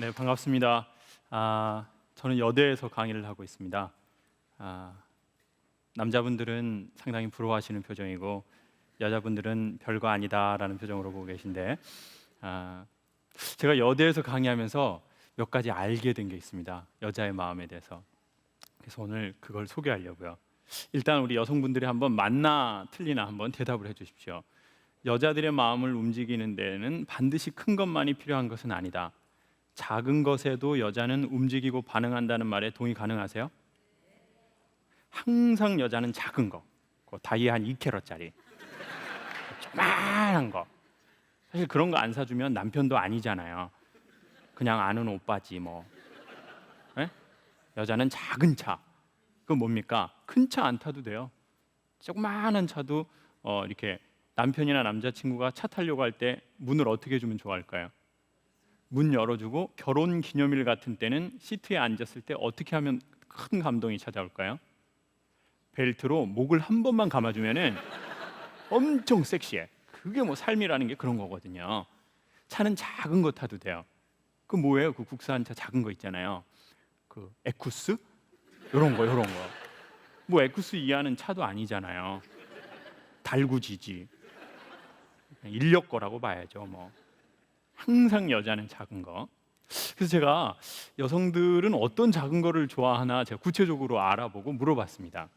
네, 반갑습니다. 아, 저는 여대에서 강의를 하고 있습니다. 아, 남자분들은 상당히 부러워하시는 표정이고 여자분들은 별거 아니다라는 표정으로 보고 계신데 아, 제가 여대에서 강의하면서 몇 가지 알게 된 게 있습니다. 여자의 마음에 대해서. 그래서 오늘 그걸 소개하려고요. 일단 우리 여성분들이 한번 맞나 틀리나 한번 대답을 해주십시오. 여자들의 마음을 움직이는 데는 반드시 큰 것만이 필요한 것은 아니다. 작은 것에도 여자는 움직이고 반응한다는 말에 동의 가능하세요? 항상 여자는 작은 거, 그 다이아 한 2캐럿짜리, 조그만한 거. 사실 그런 거 안 사주면 남편도 아니잖아요. 그냥 아는 오빠지 뭐. 예? 여자는 작은 차. 그 뭡니까? 큰 차 안 타도 돼요. 조그만한 차도 어, 이렇게 남편이나 남자친구가 차 타려고 할 때 문을 어떻게 주면 좋아할까요? 문 열어주고 결혼 기념일 같은 때는 시트에 앉았을 때 어떻게 하면 큰 감동이 찾아올까요? 벨트로 목을 한 번만 감아주면은 엄청 섹시해. 그게 뭐 삶이라는 게 그런 거거든요. 차는 작은 거 타도 돼요. 그 뭐예요? 그 국산 차 작은 거 있잖아요. 그 에쿠스 이런 거 이런 거. 뭐 에쿠스 이하는 차도 아니잖아요. 달구지지. 인력 거라고 봐야죠. 뭐 항상 여자는 작은 거. 그래서 제가 여성들은 어떤 작은 거를 좋아하나 제가 구체적으로 알아보고 물어봤습니다.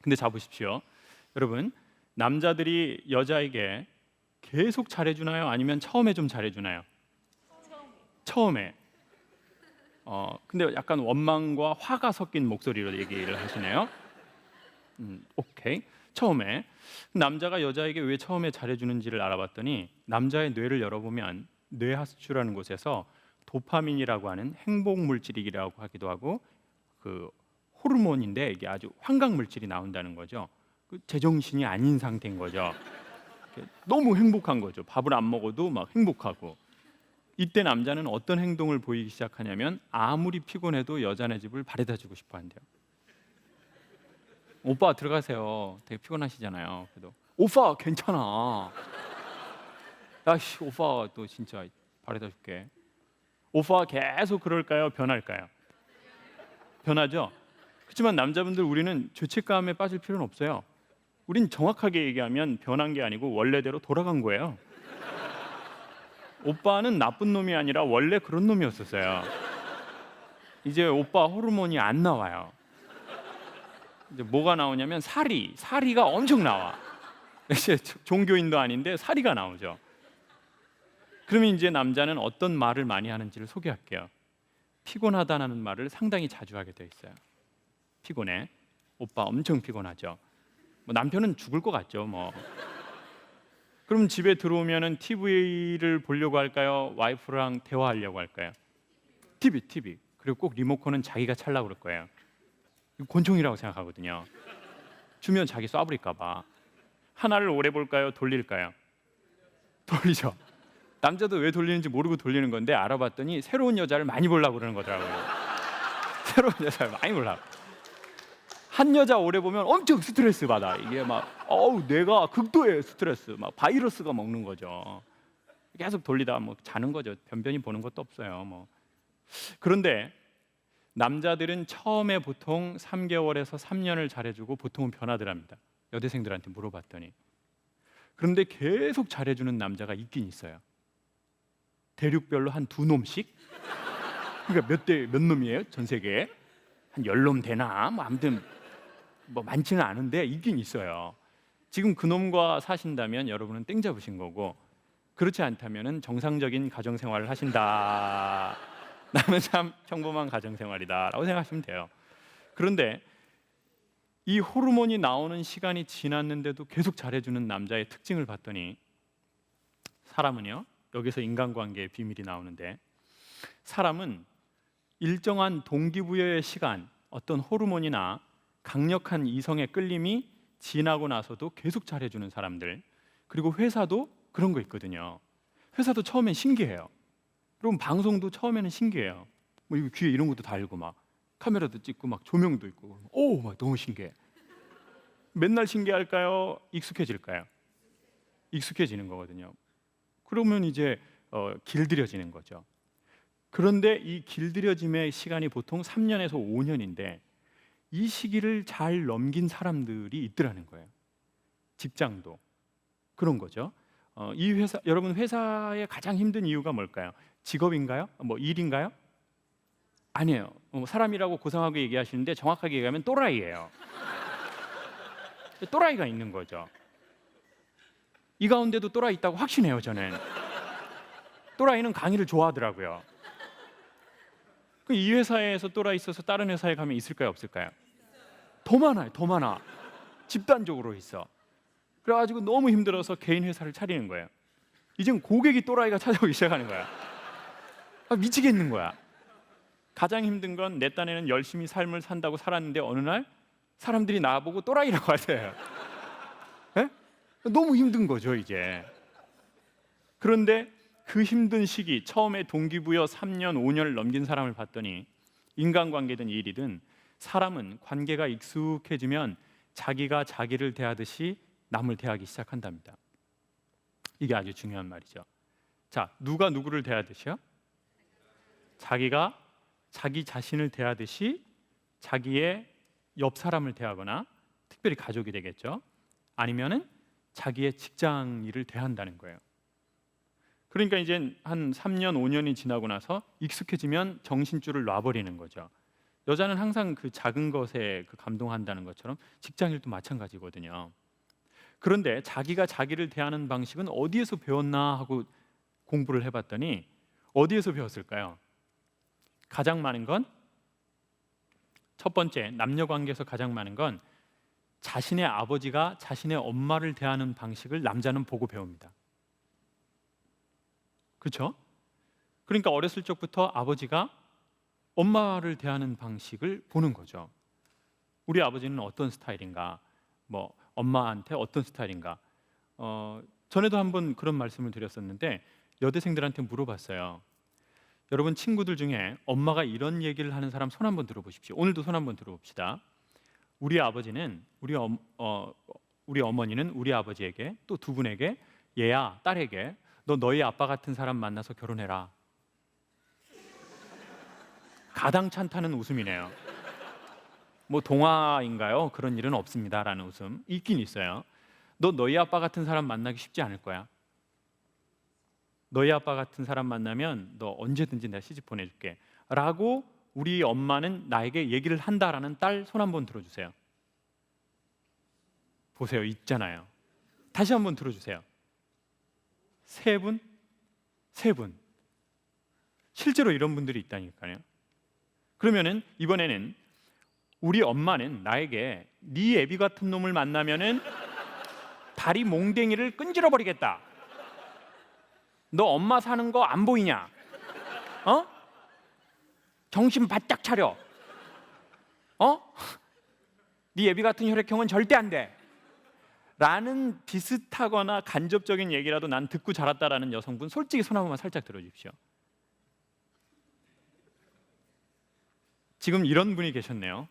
근데 자 보십시오. 여러분, 남자들이 여자에게 계속 잘해 주나요? 아니면 처음에 좀 잘해 주나요? 처음에. 어, 근데 약간 원망과 화가 섞인 목소리로 얘기를 하시네요. 음, 오케이. 처음에 남자가 여자에게 왜 처음에 잘해주는지를 알아봤더니 남자의 뇌를 열어보면 뇌하수추라는 곳에서 도파민이라고 하는 행복 물질이라고 하기도 하고 그 호르몬인데 이게 아주 환각 물질이 나온다는 거죠. 그 제정신이 아닌 상태인 거죠. 너무 행복한 거죠. 밥을 안 먹어도 막 행복하고. 이때 남자는 어떤 행동을 보이기 시작하냐면 아무리 피곤해도 여자네 집을 바래다 주고 싶어 한대요. 오빠 들어가세요. 되게 피곤하시잖아요. 그래도 오빠 괜찮아. 야씨 오빠 또 진짜 바래다 줄게. 오빠 계속 그럴까요? 변할까요? 변하죠. 그렇지만 남자분들 우리는 죄책감에 빠질 필요는 없어요. 우린 정확하게 얘기하면 변한 게 아니고 원래대로 돌아간 거예요. 오빠는 나쁜 놈이 아니라 원래 그런 놈이었었어요. 이제 오빠 호르몬이 안 나와요. 이제 뭐가 나오냐면 사리, 사리가 엄청 나와. 이제 종교인도 아닌데 사리가 나오죠. 그러면 이제 남자는 어떤 말을 많이 하는지를 소개할게요. 피곤하다는 말을 상당히 자주 하게 돼 있어요. 피곤해. 오빠 엄청 피곤하죠. 뭐 남편은 죽을 것 같죠. 뭐. 그럼 집에 들어오면은 TV를 보려고 할까요? 와이프랑 대화하려고 할까요? TV, TV. 그리고 꼭 리모컨은 자기가 찰라 그럴 거예요. 권총이라고 생각하거든요. 주면 자기 쏴버릴까 봐. 하나를 오래 볼까요? 돌릴까요? 돌리죠. 남자도 왜 돌리는지 모르고 돌리는 건데 알아봤더니 새로운 여자를 많이 보려고 그러는 거더라고요. 새로운 여자를 많이 보려고. 한 여자 오래 보면 엄청 스트레스 받아. 이게 막 어우 내가 극도의 스트레스, 막 바이러스가 먹는 거죠. 계속 돌리다 뭐 자는 거죠. 변변히 보는 것도 없어요. 뭐 그런데 남자들은 처음에 보통 3개월에서 3년을 잘해주고 보통은 변하더랍니다. 여대생들한테 물어봤더니 그런데 계속 잘해주는 남자가 있긴 있어요. 대륙별로 한 두 놈씩. 그러니까 몇 대 몇 놈이에요? 전 세계에 한 열 놈 되나? 뭐 아무튼 뭐 많지는 않은데 있긴 있어요. 지금 그 놈과 사신다면 여러분은 땡 잡으신 거고 그렇지 않다면은 정상적인 가정 생활을 하신다. 나는 참 평범한 가정 생활이다라고 생각하시면 돼요. 그런데 이 호르몬이 나오는 시간이 지났는데도 계속 잘해주는 남자의 특징을 봤더니 사람은요 여기서 인간관계의 비밀이 나오는데 사람은 일정한 동기부여의 시간 어떤 호르몬이나 강력한 이성의 끌림이 지나고 나서도 계속 잘해주는 사람들 그리고 회사도 그런 거 있거든요. 회사도 처음엔 신기해요. 여러분 방송도 처음에는 신기해요. 뭐 이거 귀에 이런 것도 달고 막 카메라도 찍고 막 조명도 있고 오 막 너무 신기해. 맨날 신기할까요? 익숙해질까요? 익숙해지는 거거든요. 그러면 이제 어, 길들여지는 거죠. 그런데 이 길들여짐의 시간이 보통 3년에서 5년인데 이 시기를 잘 넘긴 사람들이 있더라는 거예요. 직장도 그런 거죠. 어, 이 회사 여러분 회사의 가장 힘든 이유가 뭘까요? 직업인가요? 뭐 일인가요? 아니에요. 어, 사람이라고 고상하게 얘기하시는데 정확하게 얘기하면 또라이예요. 또라이가 있는 거죠. 이 가운데도 또라이 있다고 확신해요, 저는. 또라이는 강의를 좋아하더라고요. 그이 회사에서 또라이 있어서 다른 회사에 가면 있을까요, 없을까요? 더 많아요, 더 많아. 집단적으로 있어. 그래가지고 너무 힘들어서 개인 회사를 차리는 거예요. 이젠 고객이 또라이가 찾아오기 시작하는 거야. 아, 미치겠는 거야. 가장 힘든 건 내 딴에는 열심히 삶을 산다고 살았는데 어느 날 사람들이 나보고 또라이라고 하세요. 예? 너무 힘든 거죠 이제. 그런데 그 힘든 시기 처음에 동기부여 3년 5년을 넘긴 사람을 봤더니 인간관계든 일이든 사람은 관계가 익숙해지면 자기가 자기를 대하듯이 남을 대하기 시작한답니다. 이게 아주 중요한 말이죠. 자, 누가 누구를 대하듯이요? 자기가 자기 자신을 대하듯이 자기의 옆 사람을 대하거나 특별히 가족이 되겠죠. 아니면은 자기의 직장 일을 대한다는 거예요. 그러니까 이제 한 3년 5년이 지나고 나서 익숙해지면 정신줄을 놔버리는 거죠. 여자는 항상 그 작은 것에 그 감동한다는 것처럼 직장 일도 마찬가지거든요. 그런데 자기가 자기를 대하는 방식은 어디에서 배웠나 하고 공부를 해봤더니 어디에서 배웠을까요? 가장 많은 건 첫 번째 남녀 관계에서 가장 많은 건 자신의 아버지가 자신의 엄마를 대하는 방식을 남자는 보고 배웁니다. 그렇죠? 그러니까 어렸을 적부터 아버지가 엄마를 대하는 방식을 보는 거죠. 우리 아버지는 어떤 스타일인가? 뭐 엄마한테 어떤 스타일인가? 어, 전에도 한번 그런 말씀을 드렸었는데 여대생들한테 물어봤어요. 여러분 친구들 중에 엄마가 이런 얘기를 하는 사람 손 한번 들어보십시오. 오늘도 손 한번 들어봅시다. 우리 아버지는 우리 어, 어, 우리 어머니는 우리 아버지에게 또 두 분에게 얘야 딸에게 너 너희 아빠 같은 사람 만나서 결혼해라. 가당찮다는 웃음이네요. 뭐 동화인가요? 그런 일은 없습니다라는 웃음 있긴 있어요. 너 너희 아빠 같은 사람 만나기 쉽지 않을 거야. 너희 아빠 같은 사람 만나면 너 언제든지 내가 시집 보내줄게. 라고 우리 엄마는 나에게 얘기를 한다라는 딸 손 한 번 들어주세요. 보세요, 있잖아요. 다시 한 번 들어주세요. 세 분, 세 분. 실제로 이런 분들이 있다니까요. 그러면은 이번에는 우리 엄마는 나에게 네 애비 같은 놈을 만나면은 다리 몽댕이를 끈질어 버리겠다. 너 엄마 사는 거 안 보이냐? 어? 정신 바짝 차려. 어? 네 애비 같은 혈액형은 절대 안 돼. 라는 비슷하거나 간접적인 얘기라도 난 듣고 자랐다라는 여성분 솔직히 손 한 번만 살짝 들어주십시오. 지금 이런 분이 계셨네요.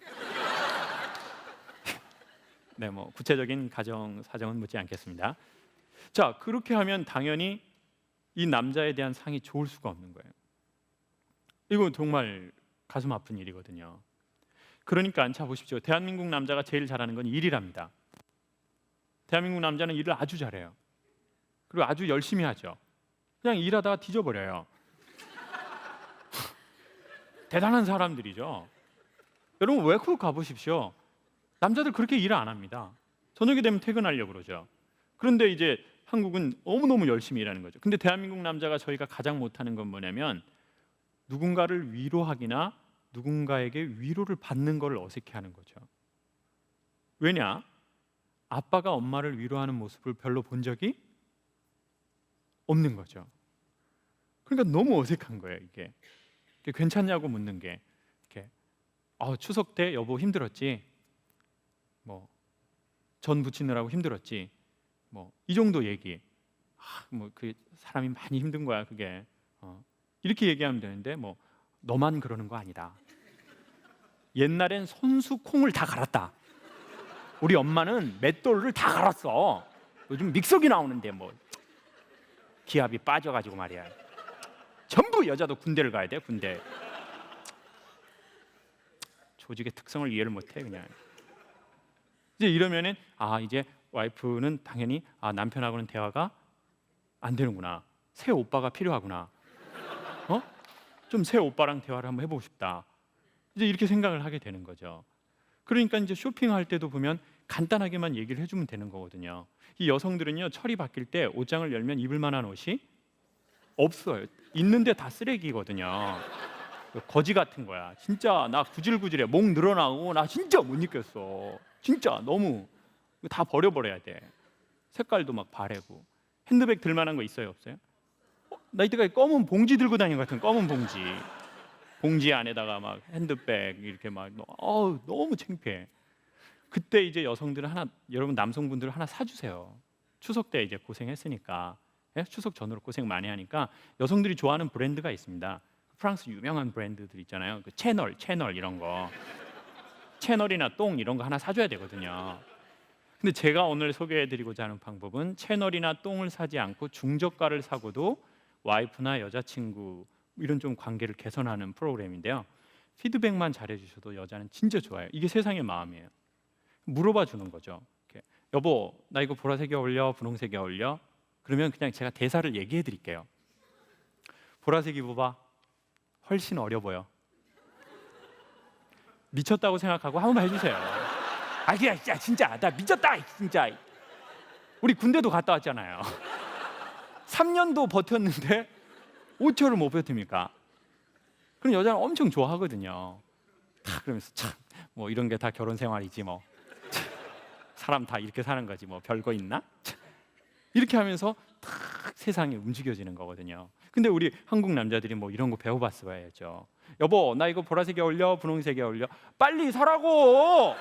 네, 뭐 구체적인 가정 사정은 묻지 않겠습니다. 자, 그렇게 하면 당연히 이 남자에 대한 상이 좋을 수가 없는 거예요. 이거 정말 가슴 아픈 일이거든요. 그러니까 자 보십시오. 대한민국 남자가 제일 잘하는 건 일이랍니다. 대한민국 남자는 일을 아주 잘해요. 그리고 아주 열심히 하죠. 그냥 일하다가 뒤져버려요. 대단한 사람들이죠. 여러분 외국 가보십시오. 남자들 그렇게 일을 안 합니다. 저녁이 되면 퇴근하려고 그러죠. 그런데 이제 한국은 너무너무 열심히 일하는 거죠. 근데 대한민국 남자가 저희가 가장 못하는 건 뭐냐면 누군가를 위로하기나 누군가에게 위로를 받는 걸 어색해하는 거죠. 왜냐? 아빠가 엄마를 위로하는 모습을 별로 본 적이 없는 거죠. 그러니까 너무 어색한 거예요, 이게. 이게 괜찮냐고 묻는 게 이렇게 아, 추석 때 여보 힘들었지? 뭐 전 부치느라고 힘들었지? 뭐 이 정도 얘기. 아, 뭐그 사람이 많이 힘든 거야, 그게. 어. 이렇게 얘기하면 되는데 뭐 너만 그러는 거 아니다. 옛날엔 손수 콩을 다 갈았다. 우리 엄마는 맷돌을 다 갈았어. 요즘 믹서기 나오는데 뭐 기압이 빠져가지고 말이야. 전부 여자도 군대를 가야 돼 군대. 조직의 특성을 이해를 못해 그냥. 이제 이러면은 아 이제 와이프는 당연히 아 남편하고는 대화가 안 되는구나. 새 오빠가 필요하구나. 어? 좀 새 오빠랑 대화를 한번 해보고 싶다. 이제 이렇게 생각을 하게 되는 거죠. 그러니까 이제 쇼핑할 때도 보면 간단하게만 얘기를 해주면 되는 거거든요. 이 여성들은요 철이 바뀔 때 옷장을 열면 입을 만한 옷이 없어요. 있는데 다 쓰레기거든요. 거지 같은 거야. 진짜 나 구질구질해. 목 늘어나고 나 진짜 못 입겠어. 진짜 너무 이거 다 버려버려야 돼. 색깔도 막 바래고 핸드백 들만한 거 있어요 없어요? 어, 나 이때까지 검은 봉지 들고 다니는 것 같은 검은 봉지. 봉지 안에다가 막 핸드백 이렇게 막 어우 너무 창피해. 그때 이제 여성들은 하나 여러분 남성분들 하나 사주세요. 추석 때 이제 고생했으니까 예? 추석 전으로 고생 많이 하니까 여성들이 좋아하는 브랜드가 있습니다. 프랑스 유명한 브랜드들 있잖아요. 그 채널, 채널 이런 거. 채널이나 똥 이런 거 하나 사줘야 되거든요. 근데 제가 오늘 소개해드리고자 하는 방법은 채널이나 똥을 사지 않고 중저가를 사고도 와이프나 여자친구 이런 좀 관계를 개선하는 프로그램인데요. 피드백만 잘해주셔도 여자는 진짜 좋아요. 이게 세상의 마음이에요. 물어봐 주는 거죠. 이렇게, 여보, 나 이거 보라색이 어울려, 분홍색이 어울려? 그러면 그냥 제가 대사를 얘기해 드릴게요. 보라색 입어봐. 훨씬 어려 보여. 미쳤다고 생각하고 한 번만 해주세요. 아, 야, 야, 진짜 나 미쳤다, 진짜. 우리 군대도 갔다 왔잖아요. 3년도 버텼는데 5초를 못 버팁니까? 그럼 여자는 엄청 좋아하거든요. 다 그러면서 참 뭐 이런 게 다 결혼 생활이지 뭐. 참, 사람 다 이렇게 사는 거지 뭐 별거 있나? 참, 이렇게 하면서 탁 세상이 움직여지는 거거든요. 근데 우리 한국 남자들이 뭐 이런 거 배워봤어야죠. 여보, 나 이거 보라색이 어울려, 분홍색이 어울려. 빨리 사라고.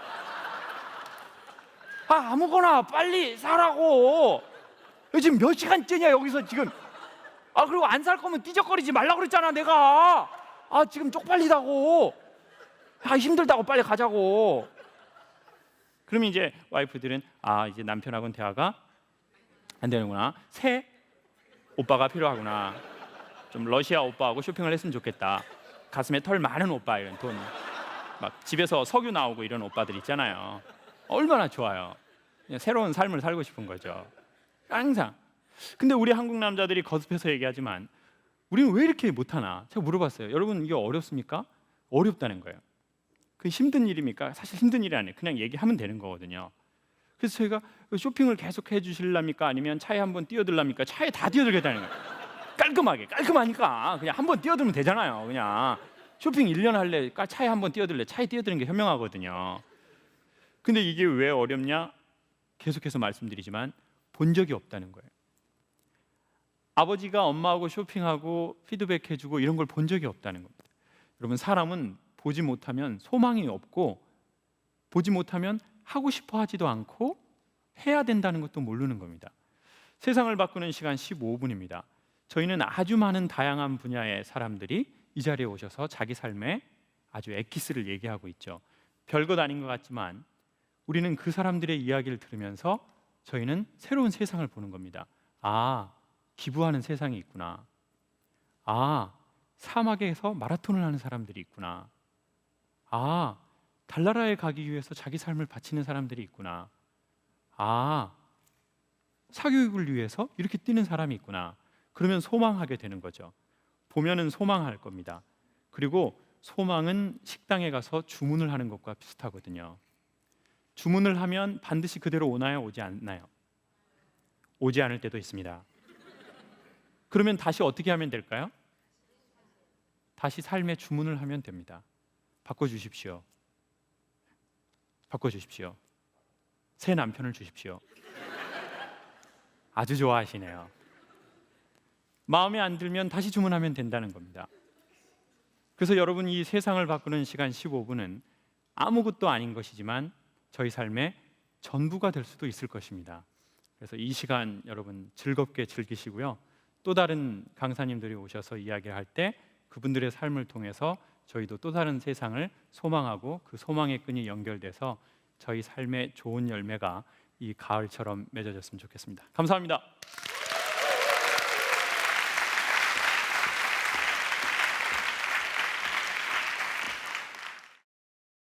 아 아무거나 빨리 사라고. 너 지금 몇 시간째냐 여기서 지금. 아 그리고 안 살 거면 띠적거리지 말라 그랬잖아 내가. 아 지금 쪽팔리다고. 아 힘들다고 빨리 가자고. 그러면 이제 와이프들은 아 이제 남편하고는 대화가 안 되는구나. 새 오빠가 필요하구나. 좀 러시아 오빠하고 쇼핑을 했으면 좋겠다. 가슴에 털 많은 오빠 이런 돈. 막 집에서 석유 나오고 이런 오빠들 있잖아요. 얼마나 좋아요. 새로운 삶을 살고 싶은 거죠. 항상. 근데 우리 한국 남자들이 거듭해서 얘기하지만 우리는 왜 이렇게 못하나? 제가 물어봤어요. 여러분 이게 어렵습니까? 어렵다는 거예요. 그 힘든 일입니까? 사실 힘든 일이 아니에요. 그냥 얘기하면 되는 거거든요. 그래서 저희가 쇼핑을 계속 해주실랍니까? 아니면 차에 한번 뛰어들랍니까? 차에 다 뛰어들겠다는 거예요. 깔끔하게, 깔끔하니까 그냥 한번 뛰어들면 되잖아요. 그냥 쇼핑 1년 할래, 까- 차에 한번 뛰어들래, 차에 뛰어드는 게 현명하거든요. 근데 이게 왜 어렵냐? 계속해서 말씀드리지만 본 적이 없다는 거예요. 아버지가 엄마하고 쇼핑하고 피드백해주고 이런 걸 본 적이 없다는 겁니다. 여러분 사람은 보지 못하면 소망이 없고 보지 못하면 하고 싶어 하지도 않고 해야 된다는 것도 모르는 겁니다. 세상을 바꾸는 시간 15분입니다. 저희는 아주 많은 다양한 분야의 사람들이 이 자리에 오셔서 자기 삶에 아주 엑기스를 얘기하고 있죠. 별것 아닌 것 같지만 우리는 그 사람들의 이야기를 들으면서 저희는 새로운 세상을 보는 겁니다. 아, 기부하는 세상이 있구나. 아, 사막에서 마라톤을 하는 사람들이 있구나. 아, 달나라에 가기 위해서 자기 삶을 바치는 사람들이 있구나. 아, 사교육을 위해서 이렇게 뛰는 사람이 있구나. 그러면 소망하게 되는 거죠. 보면은 소망할 겁니다. 그리고 소망은 식당에 가서 주문을 하는 것과 비슷하거든요. 주문을 하면 반드시 그대로 오나요? 오지 않나요? 오지 않을 때도 있습니다. 그러면 다시 어떻게 하면 될까요? 다시 삶의 주문을 하면 됩니다. 바꿔 주십시오. 바꿔 주십시오. 새 남편을 주십시오. 아주 좋아하시네요. 마음에 안 들면 다시 주문하면 된다는 겁니다. 그래서 여러분 이 세상을 바꾸는 시간 15분은 아무것도 아닌 것이지만 저희 삶의 전부가 될 수도 있을 것입니다. 그래서 이 시간 여러분 즐겁게 즐기시고요. 또 다른 강사님들이 오셔서 이야기할 때 그분들의 삶을 통해서 저희도 또 다른 세상을 소망하고 그 소망의 끈이 연결돼서 저희 삶의 좋은 열매가 이 가을처럼 맺어졌으면 좋겠습니다. 감사합니다.